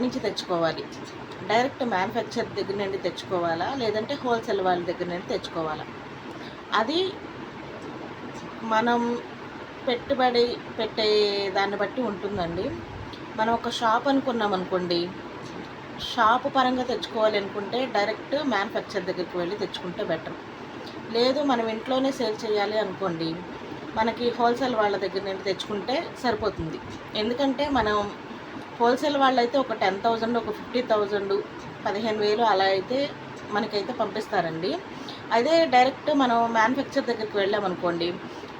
ఎక్కడి నుంచి తెచ్చుకోవాలి. డైరెక్ట్ మ్యానుఫ్యాక్చర్ దగ్గర నుండి తెచ్చుకోవాలా? లేదంటే హోల్సేల్ వాళ్ళ దగ్గర నుండి తెచ్చుకోవాలా? అది మనం పెట్టుబడి పెట్టే దాన్ని బట్టి ఉంటుందండి. మనం ఒక షాప్ అనుకున్నాం అనుకోండి. షాపు పరంగా తెచ్చుకోవాలి అనుకుంటే డైరెక్ట్ మ్యానుఫ్యాక్చర్ దగ్గరికి వెళ్ళి తెచ్చుకుంటే బెటర్. లేదు మనం ఇంట్లోనే సేల్ చేయాలి అనుకోండి మనకి హోల్సేల్ వాళ్ళ దగ్గర నుండి తెచ్చుకుంటే సరిపోతుంది. ఎందుకంటే మనం హోల్సేల్ వాళ్ళైతే ఒక టెన్ థౌజండ్ ఒక ఫిఫ్టీ థౌజండ్ పదిహేను వేలు అలా అయితే మనకైతే పంపిస్తారండి. అదే డైరెక్ట్ మనం మ్యానుఫ్యాక్చర్ దగ్గరికి వెళ్ళామనుకోండి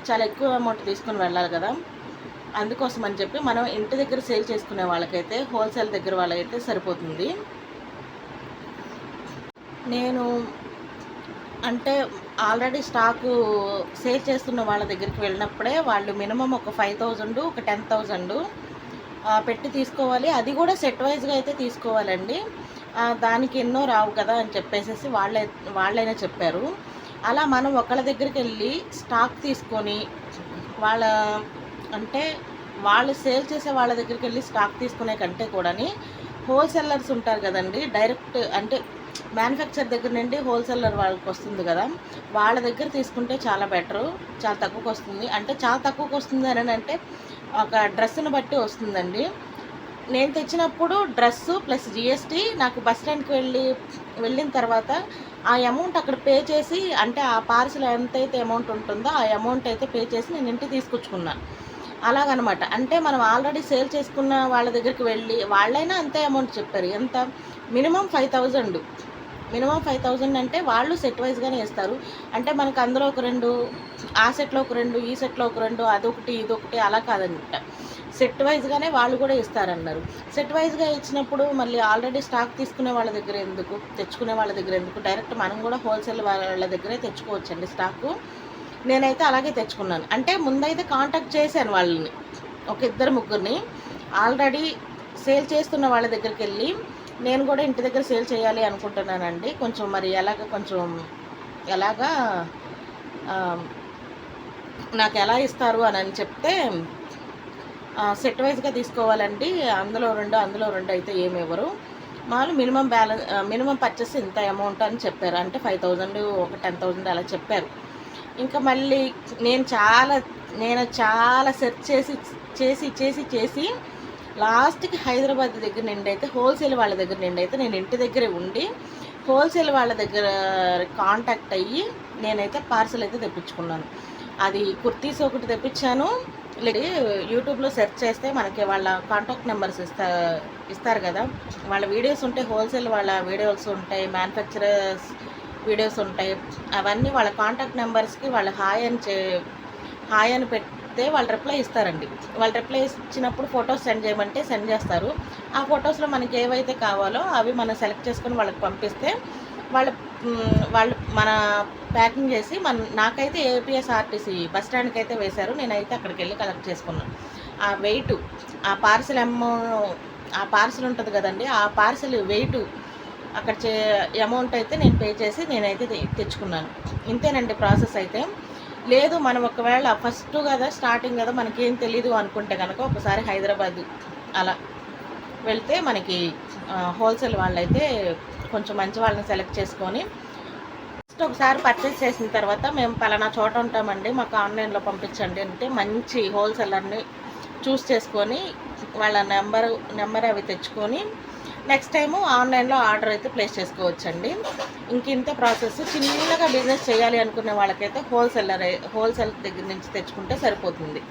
చాలా ఎక్కువ అమౌంట్ తీసుకుని వెళ్ళాలి కదా. అందుకోసం అని చెప్పి మనం ఇంటి దగ్గర సేల్ చేసుకునే వాళ్ళకైతే హోల్సేల్ దగ్గర వాళ్ళకైతే సరిపోతుంది. నేను అంటే ఆల్రెడీ స్టాకు సేల్ చేస్తున్న వాళ్ళ దగ్గరికి వెళ్ళినప్పుడే వాళ్ళు మినిమం ఒక ఫైవ్ థౌజండ్ ఒక టెన్ థౌజండ్ పెట్టి తీసుకోవాలి. అది కూడా సెట్ వైజ్గా అయితే తీసుకోవాలండి. దానికి ఎన్నో రావు కదా అని చెప్పేసి వాళ్ళే వాళ్ళైనా చెప్పారు. అలా మనం ఒకళ్ళ దగ్గరికి వెళ్ళి స్టాక్ తీసుకొని వాళ్ళ అంటే వాళ్ళు సేల్ చేసే వాళ్ళ దగ్గరికి వెళ్ళి స్టాక్ తీసుకునే కంటే కూడాని హోల్సేలర్స్ ఉంటారు కదండి డైరెక్ట్ అంటే మ్యానుఫ్యాక్చర్ దగ్గర నుండి హోల్సేలర్ వాళ్ళకి వస్తుంది కదా వాళ్ళ దగ్గర తీసుకుంటే చాలా బెటరు చాలా తక్కువకి వస్తుంది. అంటే చాలా తక్కువకి వస్తుంది అని అంటే ఒక డ్రెస్సును బట్టి వస్తుందండి. నేను తెచ్చినప్పుడు డ్రెస్సు ప్లస్ జిఎస్టీ నాకు బస్ స్టాండ్కి వెళ్ళి వెళ్ళిన తర్వాత ఆ అమౌంట్ అక్కడ పే చేసి అంటే ఆ పార్సల్ ఎంతైతే అమౌంట్ ఉంటుందో ఆ అమౌంట్ అయితే పే చేసి నేను ఇంటికి తీసుకొచ్చుకున్నాను అలాగనమాట. అంటే మనం ఆల్రెడీ సేల్ చేసుకున్న వాళ్ళ దగ్గరికి వెళ్ళి వాళ్ళైనా అంతే అమౌంట్ చెప్పారు. ఎంత? Minimum five thousand. Minimum five thousand అంటే వాళ్ళు సెట్ వైజ్గానే ఇస్తారు. అంటే మనకు అందులో ఒక రెండు ఆ సెట్లో ఒక రెండు ఈ సెట్లో ఒక రెండు అదొకటి ఇదొకటి అలా కాదనమాట. సెట్ వైజ్గానే వాళ్ళు కూడా ఇస్తారన్నారు. సెట్ వైజ్గా ఇచ్చినప్పుడు మళ్ళీ ఆల్రెడీ స్టాక్ తీసుకునే వాళ్ళ దగ్గర ఎందుకు తెచ్చుకునే వాళ్ళ దగ్గర ఎందుకు డైరెక్ట్ మనం కూడా హోల్సేల్ వాళ్ళ దగ్గరే తెచ్చుకోవచ్చండి స్టాకు. నేనైతే అలాగే తెచ్చుకున్నాను. అంటే ముందైతే కాంటాక్ట్ చేశాను వాళ్ళని ఒక ఇద్దరు ముగ్గురిని. ఆల్రెడీ సేల్ చేస్తున్న వాళ్ళ దగ్గరికి వెళ్ళి నేను కూడా ఇంటి దగ్గర సేల్ చేయాలి అనుకుంటున్నానండి. కొంచెం మరి ఎలాగ కొంచెం ఎలాగా నాకు ఎలా ఇస్తారు అని అని చెప్తే సెట్ వైజ్గా తీసుకోవాలండి. అందులో రెండు అందులో రెండు అయితే ఏమి ఇవ్వరు. మామూలు మినిమం బ్యాలెన్స్ మినిమం పర్చేస్ ఇంత అమౌంట్ అని చెప్పారు. అంటే ఫైవ్ థౌజండ్ ఒక టెన్ థౌజండ్ అలా చెప్పారు. ఇంకా మళ్ళీ నేను చాలా నేను చాలా సెర్చ్ చేసి చేసి చేసి చేసి లాస్ట్కి హైదరాబాద్ దగ్గర నుండి అయితే హోల్సేల్ వాళ్ళ దగ్గర నుండి అయితే నేను ఇంటి దగ్గరే ఉండి హోల్సేల్ వాళ్ళ దగ్గర కాంటాక్ట్ అయ్యి నేనైతే పార్సల్ అయితే తెప్పించుకున్నాను. అది కుర్తీస్ ఒకటి తెప్పించాను. యూట్యూబ్లో సెర్చ్ చేస్తే మనకి వాళ్ళ కాంటాక్ట్ నెంబర్స్ ఇస్తా ఇస్తారు కదా. వాళ్ళ వీడియోస్ ఉంటాయి హోల్సేల్ వాళ్ళ వీడియోస్ ఉంటాయి మ్యానుఫ్యాక్చరర్స్ వీడియోస్ ఉంటాయి. అవన్నీ వాళ్ళ కాంటాక్ట్ నెంబర్స్కి వాళ్ళు హాయ్ అని చే హాయ్ అని పెట్టి చెప్తే వాళ్ళు రిప్లై ఇస్తారండి. వాళ్ళు రిప్లై ఇచ్చినప్పుడు ఫొటోస్ సెండ్ చేయమంటే సెండ్ చేస్తారు. ఆ ఫొటోస్లో మనకి ఏవైతే కావాలో అవి మనం సెలెక్ట్ చేసుకొని వాళ్ళకి పంపిస్తే వాళ్ళు వాళ్ళు మన ప్యాకింగ్ చేసి మన నాకైతే ఏపీఎస్ఆర్టీసీ బస్ స్టాండ్కి అయితే వేశారు. నేనైతే అక్కడికి వెళ్ళి కలెక్ట్ చేసుకున్నాను ఆ వెయిట్ ఆ పార్సిల్ అమౌ ఆ పార్సిల్ ఉంటుంది కదండి ఆ పార్సిల్ వెయిట్ అక్కడ చే అమౌంట్ అయితే నేను పే చేసి నేనైతే తె- తెచ్చుకున్నాను. ఇంతేనండి ప్రాసెస్ అయితే. లేదు మనం ఒకవేళ ఫస్ట్ కదా స్టార్టింగ్ కదా మనకేం తెలీదు అనుకుంటే కనుక ఒకసారి హైదరాబాద్ అలా వెళ్తే మనకి హోల్సేల్ వాళ్ళైతే కొంచెం మంచి వాళ్ళని సెలెక్ట్ చేసుకొని ఫస్ట్ ఒకసారి పర్చేస్ చేసిన తర్వాత మేము పలానా చోట ఉంటామండి మాకు ఆన్లైన్లో పంపించండి అంటే మంచి హోల్సేలర్ని చూస్ చేసుకొని వాళ్ళ నెంబర్ నెంబర్ అవి తెచ్చుకొని నెక్స్ట్ టైము ఆన్లైన్లో ఆర్డర్ అయితే ప్లేస్ చేసుకోవచ్చండి. ఇంక ఇంతే ప్రాసెస్ చిన్నగా బిజినెస్ చేయాలి అనుకునే వాళ్ళకైతే హోల్సేలర్ హోల్సేల్ దగ్గర నుంచి తెచ్చుకుంటే సరిపోతుంది.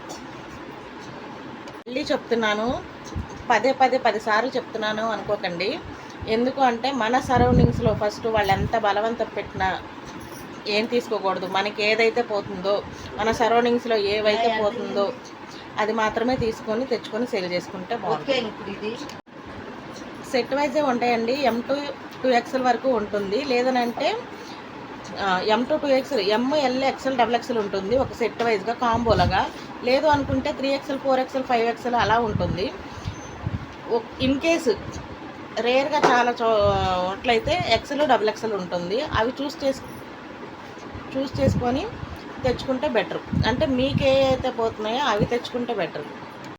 మళ్ళీ చెప్తున్నాను పదే పదే పది సార్లు చెప్తున్నాను అనుకోకండి. ఎందుకు అంటే మన సరౌండింగ్స్లో ఫస్ట్ వాళ్ళు ఎంత బలవంతం పెట్టినా ఏం తీసుకోకూడదు. మనకి ఏదైతే పోతుందో మన సరౌండింగ్స్లో ఏవైతే పోతుందో అది మాత్రమే తీసుకొని తెచ్చుకొని సేల్ చేసుకుంటే బాగుంటుంది. సెట్ వైజే ఉంటాయండి. ఎం టూ టూ ఎక్స్ఎల్ వరకు ఉంటుంది. లేదనంటే M two two XL M L XL double XL ఉంటుంది. ఒక సెట్ వైజ్గా కాంబోలాగా. లేదు అనుకుంటే three XL four XL five XL అలా ఉంటుంది. ఇన్ కేసు రేర్గా చాలా చోట్లయితే ఎక్స్ఎల్ డబుల్ ఎక్స్ఎల్ ఉంటుంది. అవి చూస్ చేసి చూస్ చేసుకొని తెచ్చుకుంటే బెటర్ అంటే మీకు ఏ అయితే పోతున్నాయో అవి తెచ్చుకుంటే బెటర్